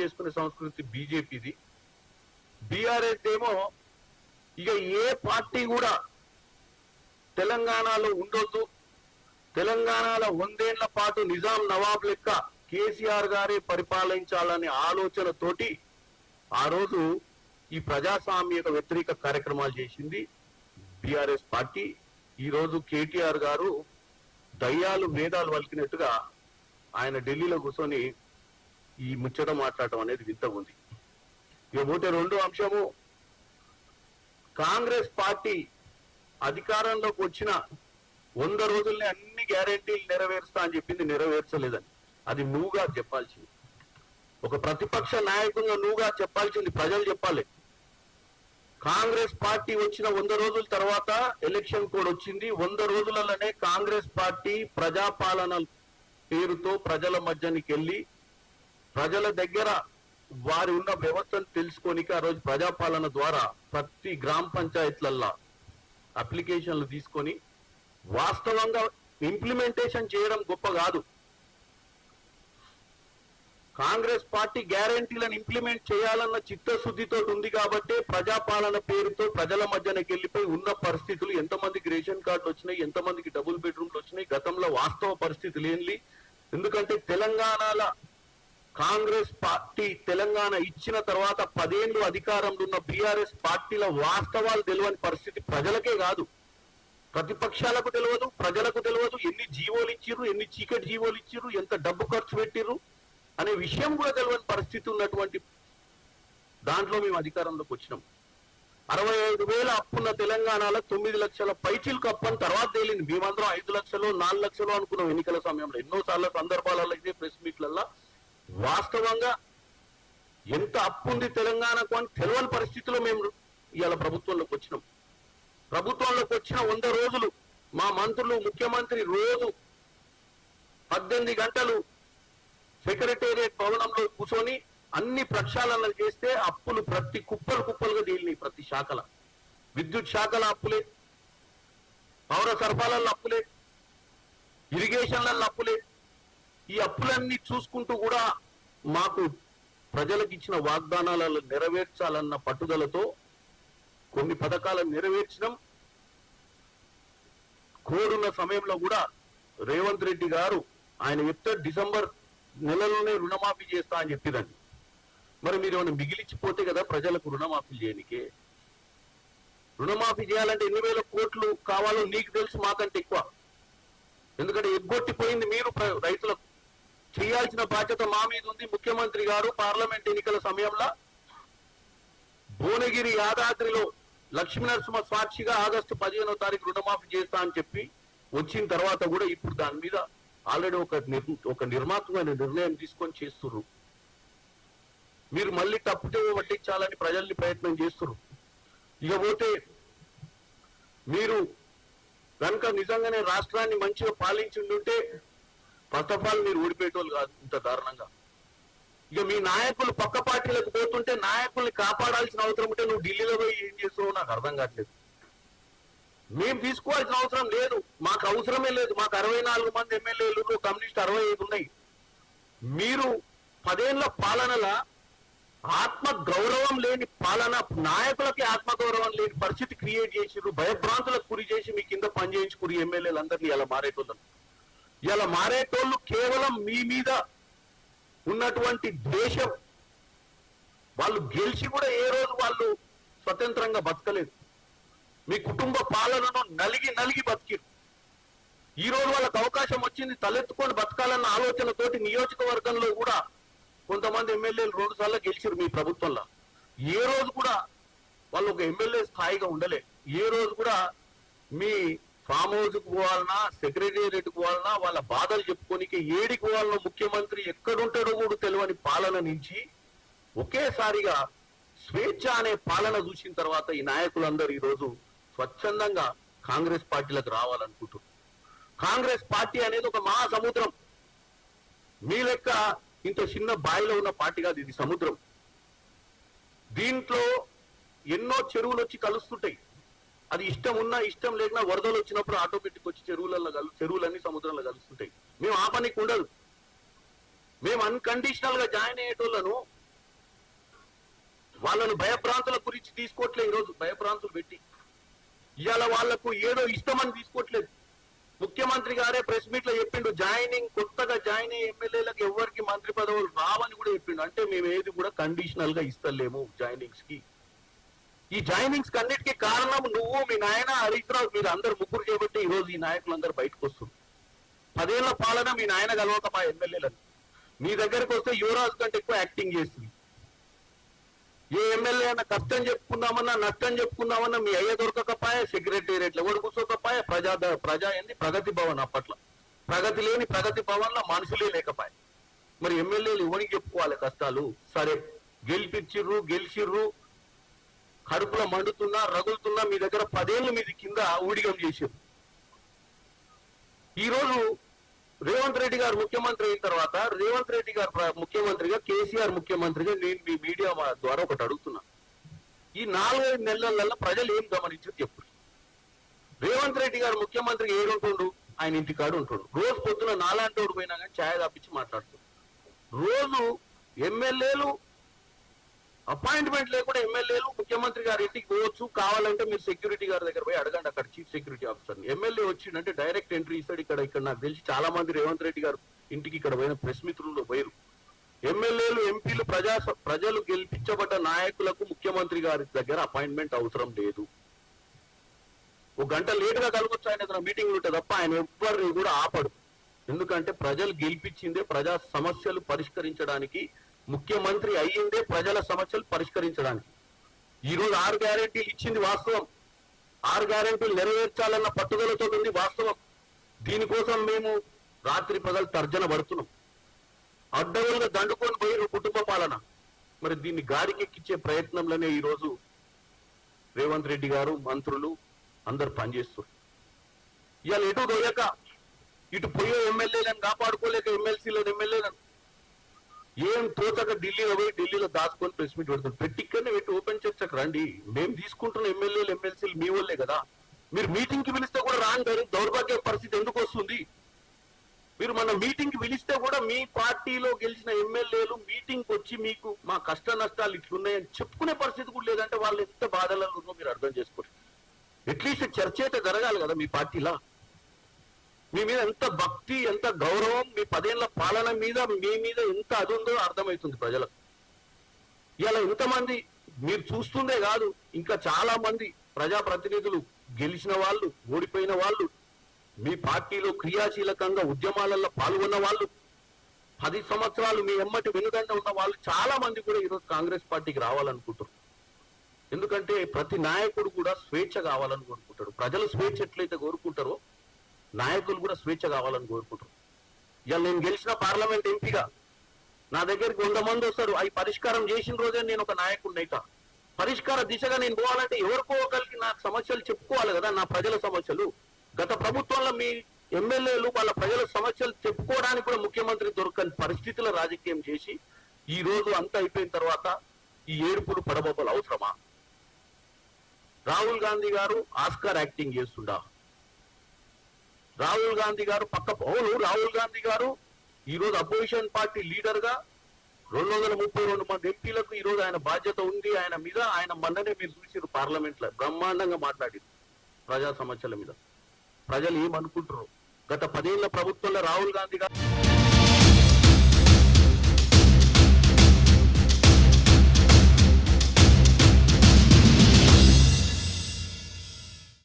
చేసుకునే సంస్కృతి బీజేపీది. బీఆర్ఎస్ ఏమో ఇక ఏ పార్టీ కూడా తెలంగాణలో ఉండొద్దు. తెలంగాణలో వందేళ్ళ పాటు నిజాం నవాబ్ లెక్క కేసీఆర్ గారే పరిపాలించాలనే ఆలోచనతోటి ఆ రోజు ఈ ప్రజాస్వామ్యక వ్యతిరేక కార్యక్రమాలు చేసింది బీఆర్ఎస్ పార్టీ. ఈ రోజు కేటీఆర్ గారు దయ్యాలు వేదాలు వలికినట్టుగా ఆయన ఢిల్లీలో కూర్చొని ఈ ముచ్చట మాట్లాడటం అనేది వింత ఉంది. ఇక పోతే రెండో అంశము కాంగ్రెస్ పార్టీ అధికారంలోకి వచ్చిన వంద రోజుల్ని అన్ని గ్యారంటీలు నెరవేరుస్తా అని చెప్పింది నెరవేర్చలేదని. అది నువ్వుగా చెప్పాల్సింది. ఒక ప్రతిపక్ష నాయకుడిగా నువ్వుగా చెప్పాల్సింది ప్రజలు చెప్పాలి. కాంగ్రెస్ పార్టీ వచ్చిన వంద రోజుల తర్వాత ఎలక్షన్ కోడ్ వచ్చింది. వంద రోజులలోనే కాంగ్రెస్ పార్టీ ప్రజాపాలన పేరుతో ప్రజల మధ్యనికి వెళ్ళి ప్రజల దగ్గర వారి ఉన్న వ్యవస్థను తెలుసుకోనిక ఆ రోజు ప్రజాపాలన ద్వారా ప్రతి గ్రామ పంచాయతీలల్లో అప్లికేషన్లు తీసుకొని వాస్తవంగా ఇంప్లిమెంటేషన్ చేయడం గొప్ప కాదు. కాంగ్రెస్ పార్టీ గ్యారంటీలను ఇంప్లిమెంట్ చేయాలన్న చిత్తశుద్ధితో ఉంది కాబట్టి ప్రజాపాలన పేరుతో ప్రజల మధ్యనకి వెళ్ళిపోయి ఉన్న పరిస్థితులు ఎంతమందికి రేషన్ కార్డులు వచ్చినాయి ఎంతమందికి డబుల్ బెడ్రూమ్లు వచ్చినాయి గతంలో వాస్తవ పరిస్థితి లేని ఎందుకంటే తెలంగాణలో కాంగ్రెస్ పార్టీ తెలంగాణ ఇచ్చిన తర్వాత పదేళ్ళు అధికారంలో ఉన్న బీఆర్ఎస్ పార్టీల వాస్తవాలు తెలియని పరిస్థితి ప్రజలకే కాదు. ప్రతిపక్షాలకు తెలియదు ప్రజలకు తెలియదు ఎన్ని జీవోలు ఇచ్చిర్రు ఎన్ని చీకటి జీవోలు ఇచ్చిర్రు ఎంత డబ్బు ఖర్చు పెట్టిర్రు అనే విషయం కూడా తెలియని పరిస్థితి ఉన్నటువంటి దాంట్లో మేము అధికారంలోకి వచ్చినాం. అరవై ఐదు వేల అప్పున్న తెలంగాణలో తొమ్మిది లక్షల పైచిలకు అప్పు తర్వాత తేలింది. మేమందరం ఐదు లక్షలు నాలుగు లక్షలు అనుకున్నాం ఎన్నికల సమయంలో. ఎన్నోసార్లు సందర్భాలలో అయితే ప్రెస్ మీట్లల్లో వాస్తవంగా ఎంత అప్పు ఉంది తెలంగాణకు అని తెలియని పరిస్థితిలో మేము ఇవాళ ప్రభుత్వంలోకి వచ్చినాం. ప్రభుత్వంలోకి వచ్చిన వంద రోజులు మా మంత్రులు ముఖ్యమంత్రి రోజు పద్దెనిమిది గంటలు సెక్రటేరియట్ భవనంలో కూర్చొని అన్ని ప్రక్షాళనలు చేస్తే అప్పులు ప్రతి కుప్పలు కుప్పలుగా తేలినాయి ప్రతి శాఖల. విద్యుత్ శాఖల అప్పులే పౌర సరఫరాల అప్పులే ఇరిగేషన్ల అప్పులే. ఈ అప్పులన్నీ చూసుకుంటూ కూడా మాకు ప్రజలకు ఇచ్చిన వాగ్దానాలను నెరవేర్చాలన్న పట్టుదలతో కొన్ని పథకాలను నెరవేర్చడం కోరున్న సమయంలో కూడా రేవంత్ రెడ్డి గారు ఆయన చెప్తే డిసెంబర్ నెలలోనే రుణమాఫీ చేస్తా అని చెప్పిరండి. మరి మీరు ఏమైనా మిగిలిచ్చిపోతే కదా ప్రజలకు రుణమాఫీ చేయనికే. రుణమాఫీ చేయాలంటే ఎన్ని వేల కోట్లు కావాలో నీకు తెలుసు మాకంటే ఎక్కువ. ఎందుకంటే ఎగ్గొట్టిపోయింది మీరు రైతులకు. చేయాల్సిన బాధ్యత మా మీద ఉంది. ముఖ్యమంత్రి గారు పార్లమెంట్ ఎన్నికల సమయంలో భువనగిరి యాదాద్రిలో లక్ష్మీనరసింహ సాక్షిగా ఆగస్టు పదిహేనో తారీఖు రుణమాఫీ చేస్తా అని చెప్పి వచ్చిన తర్వాత కూడా ఇప్పుడు దాని మీద ఆల్రెడీ ఒక ఒక నిర్మాత్మకమైన నిర్ణయం తీసుకొని చేస్తున్నారు మీరు మళ్ళీ తప్పుతే వడ్డించాలని ప్రజల్ని ప్రయత్నం చేస్తున్నారు ఇకపోతే మీరు కనుక నిజంగానే రాష్ట్రాన్ని మంచిగా పాలించుంటే ఫస్ట్ ఆఫ్ ఆల్ మీరు ఓడిపోయేటోళ్ళు కాదు ఇంత దారుణంగా. ఇక మీ నాయకులు పక్క పార్టీలకు పోతుంటే నాయకుల్ని కాపాడాల్సిన అవసరం ఉంటే నువ్వు ఢిల్లీలో పోయి ఏం చేస్తున్నావు నాకు అర్థం కావట్లేదు. మేము తీసుకోవాల్సిన అవసరం లేదు. మాకు అవసరమే లేదు. మాకు అరవై నాలుగు మంది ఎమ్మెల్యేలు కమ్యూనిస్ట్ అరవై ఐదు ఉన్నాయి. మీరు పదేళ్ళ పాలనల ఆత్మ గౌరవం లేని పాలన నాయకులకి ఆత్మ గౌరవం లేని పరిస్థితి క్రియేట్ చేసిర్రు భయభ్రాంతులకు గురి చేసి మీ కింద పనిచేయించుకుని ఎమ్మెల్యేలు అందరినీ ఇలా మారేటోళ్ళం. ఇలా మారేటోళ్ళు కేవలం మీ మీద ఉన్నటువంటి ద్వేషం. వాళ్ళు గెలిచి కూడా ఏ రోజు వాళ్ళు స్వతంత్రంగా బతకలేదు. మీ కుటుంబ పాలనను నలిగి నలిగి బతికిరు. ఈ రోజు వాళ్ళకి అవకాశం వచ్చింది తలెత్తుకొని బతకాలన్న ఆలోచనతోటి నియోజకవర్గంలో కూడా కొంతమంది ఎమ్మెల్యేలు రెండు సార్లు గెలిచారు మీ ప్రభుత్వంలో. ఏ రోజు కూడా వాళ్ళు ఒక ఎమ్మెల్యే స్థాయిగా ఉండలే. ఏ రోజు కూడా మీ ఫామ్ హౌస్కు పోవాలన్నా సెక్రటేరియట్ పోవాలన్నా వాళ్ళ బాధలు చెప్పుకోనికి ఏడికి పోవాలన్నా ముఖ్యమంత్రి ఎక్కడుంటాడో కూడా తెలియని పాలన నుంచి ఒకేసారిగా స్వేచ్ఛ అనే పాలన చూసిన తర్వాత ఈ నాయకులందరూ ఈ రోజు స్వచ్ఛందంగా కాంగ్రెస్ పార్టీలకు రావాలనుకుంటున్నారు. కాంగ్రెస్ పార్టీ అనేది ఒక మహాసముద్రం. మీ లెక్క ఇంత చిన్న బాయిలో ఉన్న పార్టీ కాదు ఇది సముద్రం. దీంట్లో ఎన్నో చెరువులు వచ్చి కలుస్తుంటాయి. అది ఇష్టం ఉన్నా ఇష్టం లేకున్నా వరదలు వచ్చినప్పుడు ఆటోమేటిక్ వచ్చి చెరువులలో కలు చెరువులన్నీ సముద్రంలో కలుస్తుంటాయి. మేము ఆ పనికి ఉండదు. మేము అన్కండిషనల్గా జాయిన్ అయ్యేటోళ్ళను వాళ్ళను భయభ్రాంతుల గురించి తీసుకోవట్లే ఈరోజు. భయభ్రాంతులు పెట్టి. ఇవాళ వాళ్ళకు ఏదో ఇష్టమని తీసుకోవట్లేదు. ముఖ్యమంత్రి గారే ప్రెస్ మీట్లో చెప్పిండు జాయినింగ్ కొత్తగా జాయిన్ అయ్యే ఎమ్మెల్యేలకు ఎవరికి మంత్రి పదవులు రావని కూడా చెప్పిండు. అంటే మేము ఏది కూడా కండిషనల్గా ఇస్తలేము జాయినింగ్స్కి ఈ జాయినింగ్స్ అన్నిటికీ కారణం నువ్వు మీ నాయన హరీష్ రావు మీరు అందరు ముగ్గురు చేపట్టి ఈ రోజు ఈ నాయకులందరూ బయటకు వస్తుంది పదేళ్ళ పాలన మీ నాయన కలవక మా ఎమ్మెల్యేలను. మీ దగ్గరకు వస్తే యువరాజు కంటే ఎక్కువ యాక్టింగ్ చేస్తుంది. ఏ ఎమ్మెల్యే అన్న కష్టం చెప్పుకుందామన్నా నష్టం చెప్పుకుందామన్నా మీ అయ్య దొరకకపాయ సెక్రటేరియట్ ఎవరు కూర్చోకపాయ ప్రజా ప్రజా ఏంది? ప్రగతి భవన్ అప్పట్లో. ప్రగతి లేని ప్రగతి భవన్లో మనుషులే లేకపాయ. మరి ఎమ్మెల్యేలు ఎవరికి చెప్పుకోవాలి కష్టాలు? సరే గెలిపించిర్రు గెలిచిర్రు కడుపులో మండుతున్నా రగులుతున్నా మీ దగ్గర పదేళ్ళు మీది కింద ఊడిగం చేశారు. ఈ రోజు రేవంత్ రెడ్డి గారు ముఖ్యమంత్రి అయిన తర్వాత రేవంత్ రెడ్డి గారు ముఖ్యమంత్రిగా కేసీఆర్ ముఖ్యమంత్రిగా నేను మీ మీడియా ద్వారా ఒకటి అడుగుతున్నా. ఈ నాలుగైదు నెలలలో ప్రజలు ఏం గమనించారు చెప్పు. రేవంత్ రెడ్డి గారు ముఖ్యమంత్రిగా ఏడుంటుండు ఆయన ఇంటికాడు ఉంటాడు. రోజు పొద్దున నాలాంటి పోయినా కానీ ఛాయ తప్పించి మాట్లాడుతాడు. రోజు ఎమ్మెల్యేలు అపాయింట్మెంట్ లేకుండా ఎమ్మెల్యేలు ముఖ్యమంత్రి గారి ఇంటికి పోవచ్చు. కావాలంటే మీరు సెక్యూరిటీ గారి దగ్గర పోయి అడగండి అక్కడ చీఫ్ సెక్యూరిటీ ఆఫీసర్ ఎమ్మెల్యే వచ్చిందంటే డైరెక్ట్ ఎంట్రీ ఇస్తాడు ఇక్కడ ఇక్కడ నాకు తెలిసి చాలా మంది రేవంత్ రెడ్డి గారు ఇంటికి ఇక్కడ పోయిన ప్రెస్ మిత్రుల్లో పోయారు ఎమ్మెల్యేలు ఎంపీలు ప్రజా ప్రజలు గెలిపించబడ్డ నాయకులకు ముఖ్యమంత్రి గారి దగ్గర అపాయింట్మెంట్ అవసరం లేదు. ఒక గంట లేట్గా కలగొచ్చు ఆయన ఏదైనా మీటింగ్ ఉంటే తప్ప ఆయన ఎవ్వరిని కూడా ఆపడు. ఎందుకంటే ప్రజలు గెలిపించిందే ప్రజా సమస్యలు పరిష్కరించడానికి ముఖ్యమంత్రి అయ్యిందే ప్రజల సమస్యలు పరిష్కరించడానికి. ఈ రోజు ఆరు గ్యారెంటీలు ఇచ్చింది వాస్తవం. ఆరు గ్యారెంటీలు నెరవేర్చాలన్న పట్టుదలతో ఉంది వాస్తవం. దీనికోసం మేము రాత్రి పగలు తర్జన పడుతున్నాం. అడ్డగోలుగా దండుకొని పోయిన కుటుంబ పాలన. మరి దీన్ని గారికెక్కించే ప్రయత్నంలోనే ఈ రోజు రేవంత్ రెడ్డి గారు మంత్రులు అందరు పనిచేస్తారు ఇవాళ ఎటు దొరక ఇటు పోయే ఎమ్మెల్యేలను కాపాడుకోలేక ఎమ్మెల్సీలను ఎమ్మెల్యేలను ఏం తోచక ఢిల్లీలో పోయి ఢిల్లీలో దాచుకొని ప్రెస్ మీట్ పెడతారు. పెట్టి ఇక్కడనే పెట్టి ఓపెన్ చర్చకు రండి. మేము తీసుకుంటున్న ఎమ్మెల్యేలు ఎమ్మెల్సీలు మీ వాళ్ళే కదా. మీరు మీటింగ్కి పిలిస్తే కూడా రాని గారి దౌర్భాగ్య పరిస్థితి ఎందుకు వస్తుంది? మీరు మన మీటింగ్కి పిలిస్తే కూడా మీ పార్టీలో గెలిచిన ఎమ్మెల్యేలు మీటింగ్ వచ్చి మీకు మా కష్ట నష్టాలు ఇట్లున్నాయని చెప్పుకునే పరిస్థితి కూడా లేదంటే వాళ్ళు ఎంత బాధలలో మీరు అర్థం చేసుకోండి అట్లీస్ట్ చర్చ అయితే జరగాలి కదా మీ పార్టీలో. మీ మీద ఎంత భక్తి ఎంత గౌరవం మీ పదేళ్ళ పాలన మీద మీ మీద ఎంత అది ఉందో అర్థమవుతుంది ప్రజలకు. ఇలా ఇంతమంది మీరు చూస్తుందే కాదు ఇంకా చాలా మంది ప్రజాప్రతినిధులు గెలిచిన వాళ్ళు ఓడిపోయిన వాళ్ళు మీ పార్టీలో క్రియాశీలకంగా ఉద్యమాలలో పాల్గొన్న వాళ్ళు పది సంవత్సరాలు మీ ఎమ్మటి వెనుదండ ఉన్న వాళ్ళు చాలా మంది కూడా ఈరోజు కాంగ్రెస్ పార్టీకి రావాలనుకుంటారు ఎందుకంటే ప్రతి నాయకుడు కూడా స్వేచ్ఛ కావాలని కోరుకుంటాడు ప్రజలు స్వేచ్ఛ ఎట్లయితే కోరుకుంటారో నాయకులు కూడా స్వేచ్ఛ కావాలని కోరుకుంటారు ఇవాళ నేను గెలిచిన పార్లమెంట్ ఎంపీగా నా దగ్గరికి వంద మంది వస్తారు. అవి పరిష్కారం చేసిన రోజే నేను ఒక నాయకుడిని అయితా. పరిష్కార దిశగా నేను పోవాలంటే ఎవరికో ఒకరికి నా సమస్యలు చెప్పుకోవాలి కదా నా ప్రజల సమస్యలు. గత ప్రభుత్వంలో మీ ఎమ్మెల్యేలు వాళ్ళ ప్రజల సమస్యలు చెప్పుకోవడానికి కూడా ముఖ్యమంత్రి దొరకని పరిస్థితుల రాజకీయం చేసి ఈ రోజు అంతా అయిపోయిన తర్వాత ఈ ఏడుపులు పడబోపలు అవసరమా? రాహుల్ గాంధీ గారు ఆస్కార్ యాక్టింగ్ చేస్తుండా? రాహుల్ గాంధీ గారు పక్క అవును రాహుల్ గాంధీ గారు ఈ రోజు అపోజిషన్ పార్టీ లీడర్గా రెండు వందల ముప్పై రెండు మంది ఎంపీలకు ఈ రోజు ఆయన బాధ్యత ఉంది. ఆయన మీద ఆయన మొన్ననే మీరు చూసారు పార్లమెంట్లో బ్రహ్మాండంగా మాట్లాడింది ప్రజా సమస్యల మీద. ప్రజలు ఏమనుకుంటారు గత పదేళ్ళ ప్రభుత్వంలో రాహుల్ గాంధీ గారు